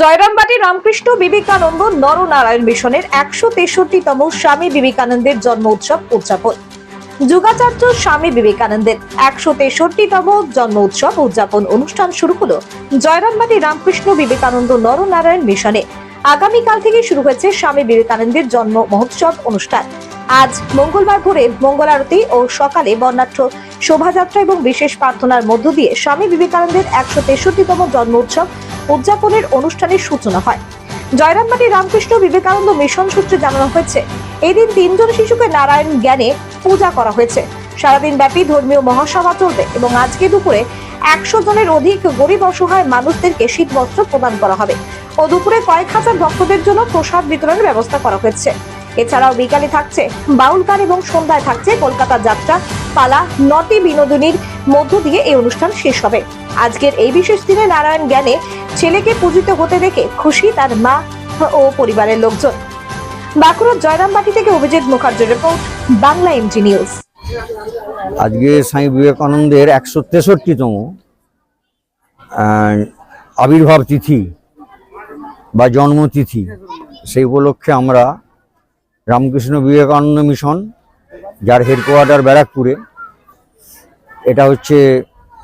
জয়রামবাটি, রামকৃষ্ণ, বিবেকানন্দ, নরনারায়ণ মিশনের একশো তেষট্টিতম স্বামী বিবেকানন্দের জন্ম উৎসব উদযাপন। যুগাচার্য স্বামী বিবেকানন্দের একশো তেষট্টিতম জন্ম উৎসব উদযাপন অনুষ্ঠান শুরু হলো জয়রামবাটি, রামকৃষ্ণ, বিবেকানন্দ, নরনারায়ণ মিশনে। আগামীকাল থেকে শুরু হয়েছে স্বামী বিবেকানন্দের জন্ম মহোৎসব অনুষ্ঠান। আজ মঙ্গলবার ভোরে মঙ্গল আরতি ও সকালে বর্ণাঢ্য শোভাযাত্রা এবং বিশেষ প্রার্থনার মধ্য দিয়ে স্বামী বিবেকানন্দের একশো তেষট্টিতম জন্ম উৎসব উদযাপনের অনুষ্ঠানের সূচনা হয়। জয়রামবাটি রামকৃষ্ণ বিবেকানন্দ মিশন সূত্রে জানানো হয়েছে এই দিন তিনজন শিশুকে নারায়ণ জ্ঞানে পূজা করা হয়েছে। সারাদিন ব্যাপী ধর্মীয় মহাসভা চলবে এবং আজকে দুপুরে একশো জনের অধিক গরিব অসহায় মানুষদেরকে শীত বস্ত্র প্রদান করা হবে ও দুপুরে কয়েক হাজার ভক্তদের জন্য প্রসাদ বিতরণের ব্যবস্থা করা হয়েছে। এছাড়াও বিকালে থাকছে বাউল গান এবং সন্ধ্যায় থাকছে কলকাতা যাত্রা, পালা, নটি বিনোদনীর মধ্য দিয়ে এই অনুষ্ঠান শেষ হবে। আজকের এই বিশেষ দিনে নারায়ণ জ্ঞানে ছেলেকে পূজিত হতে দেখে খুশি তার মা ও পরিবারের লোকজন। বাঁকুড়ার জয়রামবাটি থেকে অভিজিৎ মুখার্জির রিপোর্ট, বাংলা এমজি নিউজ। আজকে স্বামী বিবেকানন্দের একশো তেষট্টিতম আবির্ভাব তিথি বা জন্মতিথি, সেই উপলক্ষে আমরা রামকৃষ্ণ বিবেকানন্দ মিশন, যার হেডকোয়ার্টার ব্যারাকপুরে। এটা হচ্ছে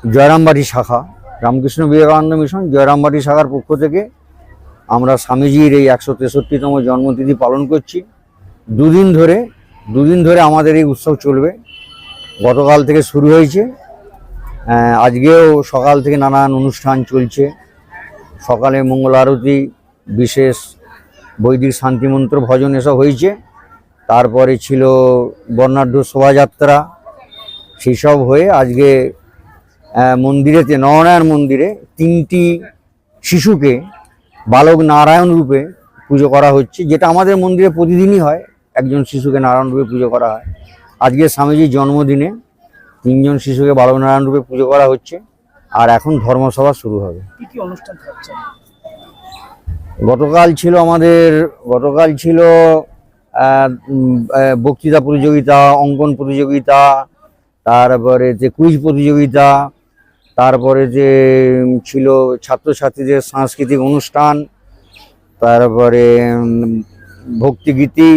জয়রামবাটি শাখা। রামকৃষ্ণ বিবেকানন্দ মিশন জয়রামবাটি শাখার পক্ষ থেকে আমরা স্বামীজির এই একশো তেষট্টিতম জন্মতিথি পালন করছি। দুদিন ধরে দুদিন ধরে আমাদের এই উৎসব চলবে। গতকাল থেকে শুরু হয়েছে। আজকেও সকাল থেকে নানান অনুষ্ঠান চলছে। সকালে মঙ্গল আরতি বিশেষ বৈদিক শান্তিমন্ত্র ভজন এসব হয়েছে। তারপরে ছিল বর্ণাঢ্য শোভাযাত্রা। সেই সব হয়ে আজকে মন্দিরেতে নরনারায়ণ মন্দিরে তিনটি শিশুকে বালক নারায়ণ রূপে পুজো করা হচ্ছে যেটা আমাদের মন্দিরে প্রতিদিনই হয়। একজন শিশুকে নারায়ণ রূপে পুজো করা হয়। আজকে স্বামীজির জন্মদিনে তিনজন শিশুকে বালক নারায়ণ রূপে পুজো করা হচ্ছে আর এখন ধর্মসভা শুরু হবে। গতকাল ছিল আমাদের গতকাল ছিল বক্তৃতা প্রতিযোগিতা, অঙ্কন প্রতিযোগিতা, তারপরে যে কুইজ প্রতিযোগিতা, তারপরে যে ছিল ছাত্রছাত্রীদের সাংস্কৃতিক অনুষ্ঠান, তারপরে ভক্তিগীতি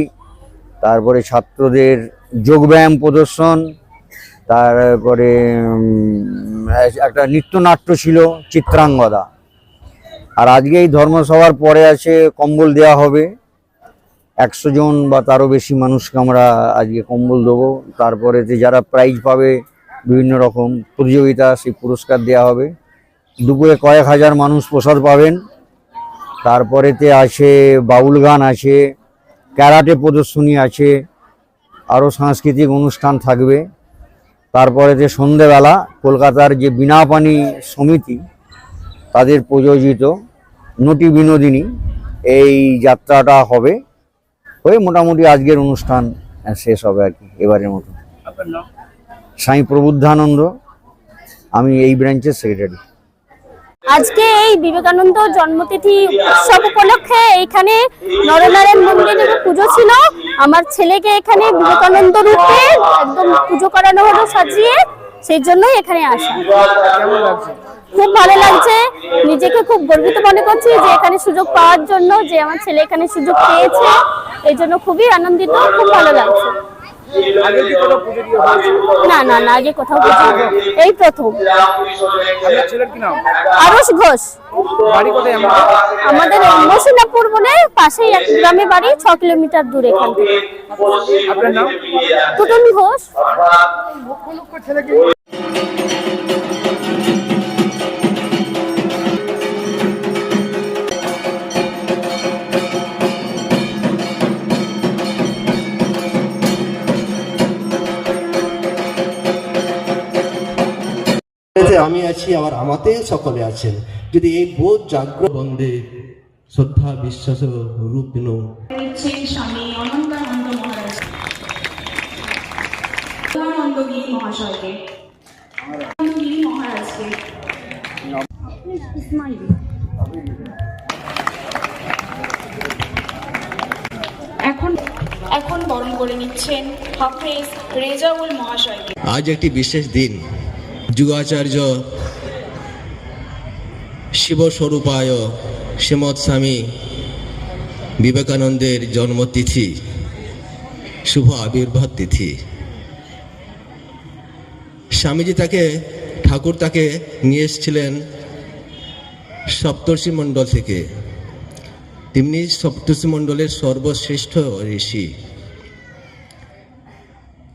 তারপরে ছাত্রদের যোগব্যায়াম প্রদর্শন, তারপরে একটা নৃত্যনাট্য ছিল চিত্রাঙ্গদা। আর আজকে এই ধর্মসভার পরে আছে কম্বল দেওয়া হবে। একশো জন বা তারও বেশি মানুষকে আমরা আজকে কম্বল দেবো। তারপরে যে যারা প্রাইজ পাবে, বিভিন্ন রকম প্রতিযোগিতা, সেই পুরস্কার দেওয়া হবে। দুপুরে কয়েক হাজার মানুষ প্রসাদ পাবেন। তারপরেতে আছে বাউল গান আছে, ক্যারাটে প্রদর্শনী আছে, আরও সাংস্কৃতিক অনুষ্ঠান থাকবে। তারপরেতে সন্ধেবেলা কলকাতার যে বিনাপানি সমিতি, তাদের প্রযোজিত নটি বিনোদিনী এই যাত্রাটা হবে। হয়ে মোটামুটি আজকের অনুষ্ঠান শেষ হবে আর কি এবারের মতো। স্বামী প্রবুদ্ধানন্দ আমি এই ব্রাঞ্চের সেক্রেটারি আজকে এই বিবেকানন্দ জন্মতিথি উৎসব উপলক্ষে এইখানে নরনারায়ণ মন্দিরে পুজো ছিল আমার ছেলেকে এখানে বিবেকানন্দ রূপে একদম পুজো করানো হলো সাজিয়ে সেই জন্যই এখানে আসা। খুব ভালো লাগছে। নিজেকে খুব গর্বিত মনে করছি যে এখানে সুযোগ পাওয়ার জন্য যে আমার ছেলে এখানে সুযোগ পেয়েছে। এই জন্য খুবই আনন্দিত খুব ভালো লাগছে। পুজো হয়েছিল না না না আগে কোথাও বুঝি এই প্রথম। নাম? আরস ঘোষ। আমাদের মসিনাপুর বলে পাশেই এক গ্রামে বাড়ি ছ কিলোমিটার দূরে এখান থেকে। নাম? ঘোষ। এতে আমি আছি আবার আমাতে সকলে আছেন। যদি এই বোধ জাগ্র বন্ধে শ্রদ্ধা বিশ্বাস দিচ্ছেন স্বামী অনন্তানন্দ মহারাজ। আনন্দগিরি মহাশয়কে। আনন্দগিরি মহারাজকে। এখন এখন বরণ করে নিচ্ছেন হাফেজ রেজাউল মহাশয়কে। আজ একটি বিশেষ দিন। যুগাচার্য শিবস্বরূপায় শ্রীমৎ স্বামী বিবেকানন্দের জন্মতিথি, শুভ আবির্ভাব তিথি। স্বামীজি তাকে, ঠাকুর তাকে নিয়ে এসেছিলেন সপ্তর্ষি মণ্ডল থেকে। তেমনি সপ্তর্ষি মণ্ডলের সর্বশ্রেষ্ঠ ঋষি।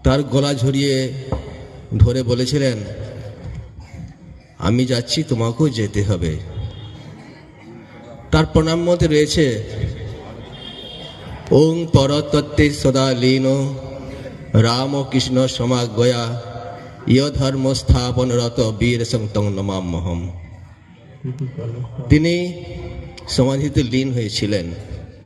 তার গলা ঝরিয়ে ধরে বলেছিলেন আমি যাচ্ছি তোমাকেও যেতে হবে। তার প্রণাম মধ্যে রয়েছে ওং পরতত্ত্বে সদা লীন রাম কৃষ্ণ সমাগয়া ইয় ধর্ম স্থাপনরত বীর সন্তং নমামহম তিনি সমাধিতে লীন হয়েছিলেন।